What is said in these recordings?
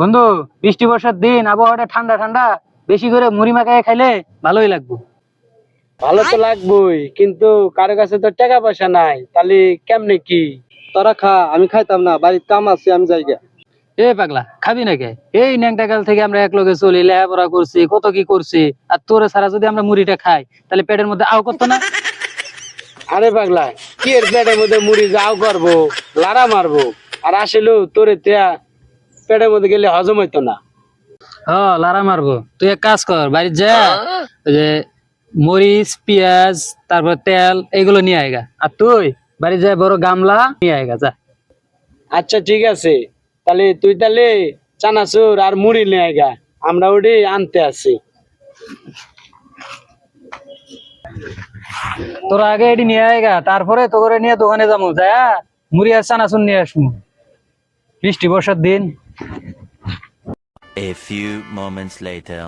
বন্ধু বৃষ্টি বর্ষার দিন আবহাওয়াটা ঠান্ডা ঠান্ডা। বেশি করে মুড়ি মাখায় খাইলে ভালোই লাগবে। ভালো তো লাগবেই কিন্তু কারও কাছে তো টাকা পয়সা নাই তাহলে কেমনে কি? তোরা খা আমি খাইতাম না বাড়ির কাম আছে আমি যাইগা এ পাগলা খাবি নাকি? এই ন্যাংটা কাল থেকে আমরা এক লগে চলি লেখাপড়া করছি কত কি করছি আর তোরে ছাড়া যদি আমরা মুড়িটা খাই তাহলে পেটের মধ্যে আও করতো না? আরে পাগলা কি এর পেটের মধ্যে মুড়ি যাও করব লারা মারবো? আর আসলেও তোরে তেয়া পেটের মধ্যে গেলে হজম হইতো না। হ লারা মারবো। তুই এক কাজ কর বাড়ির যা যে মরিচ পেঁয়াজ তারপর তেল এগুলো নিয়ে আয়গা আর তুই বাড়ি যা বড় গামলা নিয়ে আয়গা যা। আচ্ছা ঠিক আছে। তাহলে তুই তাহলে চানাচুর আর মুড়ি নিয়ে আয়গা আমরা ওটি আনতে আসি। তোর আগে এটি নিয়ে আয়গা তারপরে তো করে নিয়ে দোকানে যাব যা। মুড়ি আর চানাচুর নিয়ে আসব। বৃষ্টি বর্ষার দিন। A few moments later.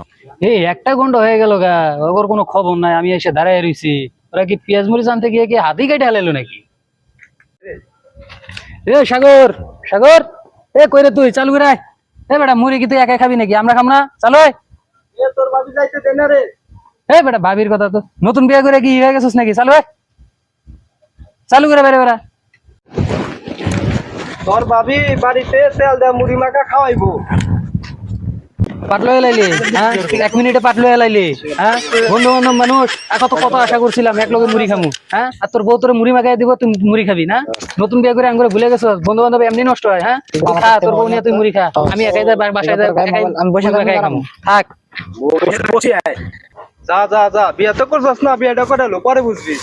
এই একটা গন্ড হয়ে গেল গা। ওর কোনো খবর নাই আমি এসে দাঁড়ায় রইছি। ওরা কি পেঁয়াজ মরিচ আনতে গিয়ে কি হাতি কেটে হালাইলো নাকি? এ সাগর সাগর এ কইরে তুই? চালু করে। এ বেটা মুড়ি কি তুই একা খাবি নাকি? আমরা খাম না? চালু আয়। তোর বাড়ি যাইতে দে না রে। এ বেটা ভাবির কথা তো। নতুন বিয়ে করে কি হয়ে গেছিস নাকি? চালু। চালু করে বেরে বেড়া। তোর ভাবি বাড়িতে তেল দেয়া মুড়ি মাখা খাওয়াইবো। পাটলো এলাইলি হ্যাঁ? এক মিনিটে পাটলো এলাইলি হ্যাঁ? বন্ধু বান্ধব মানুষ এখন তো কত আশা করছিলাম এক লগে মুড়ি খামু হ্যাঁ? আর তোর বউ তোর মুড়ি মাখাই দিব তুই মুড়ি খাবি না? নতুন বিয়ে করে আঙ্গুরে ভুলে গেছো বন্ধু বান্ধব এমনি নষ্ট হয় হ্যাঁ? খা তোর বউ নিয়ে তুই মুড়ি খা আমি একাই যাই বাসায় যাই আমি বসে খাই খামু। থাক। যা যা যা বিয়া তো করছস না বিয়াটা করে পরে বুঝবি।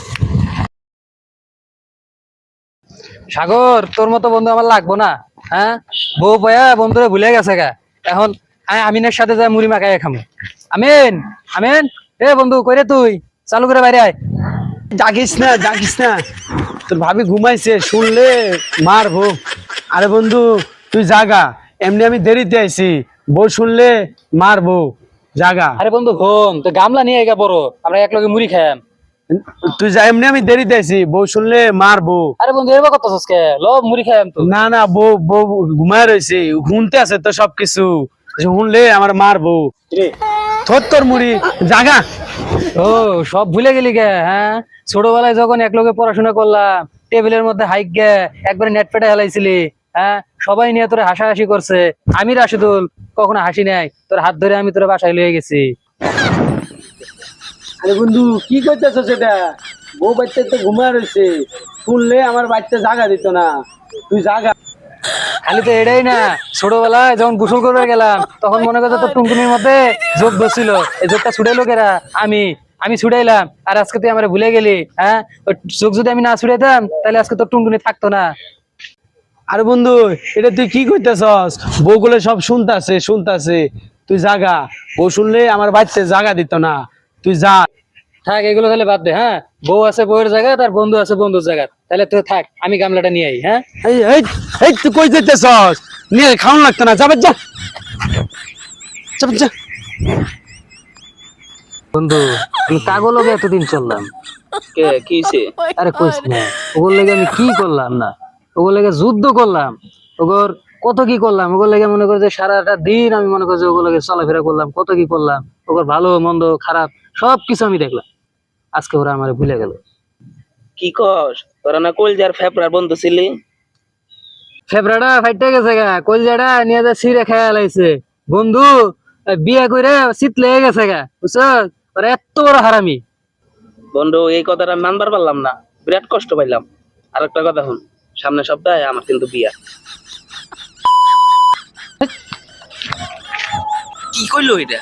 সাগর তোর মতো বন্ধু আমার লাগবো না হ্যাঁ? বউ পয়া বন্ধুরে ভুলে গেছে গা। এখন আমি আমিনের সাথে যাই মুড়ি মাখাই খামু। আমিন আমিন। এ বন্ধু কইরে তুই? চালু করে বাইরে আয়। জাগিস না জাগিস না। তোর ভাবি ঘুমাইছে শুনলে মারবো। আরে বন্ধু তুই জাগা। এমনি আমি দেরিতে আইছি। বউ শুনলে মারবো। জাগা। আরে বন্ধু ঘুম। তো গামলা নিয়ে গা বড়। আমরা এক লগে মুড়ি খাইম তুই যা এমনি আমি দেরিতে আইছি বউ শুনলে মারবো আরে বন্ধু এবার কত কে? লো মুড়ি খাইম তো। না না বউ বউ ঘুমায় রয়েছে শুনতে আছে তো সবকিছু। শুনলে আমার মারবো থর তোর মুড়ি জাগা। ও সব ভুলে গেলি গে হ্যাঁ? ছোটবেলায় যখন এক লগে পড়াশোনা করলাম টেবিলের মধ্যে হাইক গে একবারে নেট পেটে হেলাইছিলি হ্যাঁ? সবাই নিয়ে তোরে হাসাহাসি করছে। আমি রাশিদুল কখনো হাসি নাই তোর হাত ধরে আমি তোর বাসায় লয়ে গেছি। আরে বন্ধু কি করতেছ সেটা? বউ বাচ্চা তো ঘুমায় রয়েছে। শুনলে আমার বাচ্চা জাগা দিত না। তুই জাগা। খালি তো এটাই না ছোটবেলায় যখন গোসল করে গেলাম তখন মনে করছে তোর টুনটুনির মধ্যে যোগ বসছিল এই যোগটা ছুটাইলো কেরা আমি আমি ছুটাইলাম আর আজকে তুই আমার ভুলে গেলি হ্যাঁ? ওই যোগ যদি আমি না ছুটাইতাম তাহলে আজকে তোর টুনটুনি থাকতো না। আরে বন্ধু এটা তুই কি করতেছস? বউগুলো সব শুনতাছে শুনতাছে। তুই জাগা। বউ শুনলে আমার বাচ্চা জাগা দিত না। তুই যা। থাক এগুলো তাহলে বাদ দে হ্যাঁ? বউ আছে বউয়ের জায়গা তার বন্ধু আছে বন্ধুর জায়গা। তাহলে তুই থাক আমি গামলাটা নিয়ে আই হ্যাঁ? এই এই এই তুই কই যেতেছস নিয়ে খাওয়ান লাগতো না যাবে যা। যাবে যা। বন্ধু আমি কাগল লগে এতদিন চললাম। কে কিছে আরে কইস না ওগুলো লেগে আমি কি করলাম না? ওগুলো লেগে যুদ্ধ করলাম। ওগর কত কি করলাম? ওগুলো লেগে মনে করে যে সারাটা দিন আমি মনে করি যে ওগুলো লেগে চলাফেরা করলাম কত কি করলাম? ওগর ভালো মন্দ খারাপ সব কিছু আমি দেখলাম। আজকে ওরা আমার ভুলে গেল। কি কস? তোরা না কলজার ফেপড়ার বন্ধু ছিলি? ফেবরাটা ফাইটে গেছে গা। কলজাটা নিয়ে যা সিরে খেয়া লাইছে বন্ধু বিয়ে করে শীত লেগে গেছে গা। বুঝছ ওরা এত বড় হারামি। বন্ধু এই কথাটা মানবার পারলাম না। বিরাট কষ্ট পাইলাম। আর একটা কথা শুন। সামনের সপ্তাহে আমার কিন্তু বিয়া। কি কইলো এটা?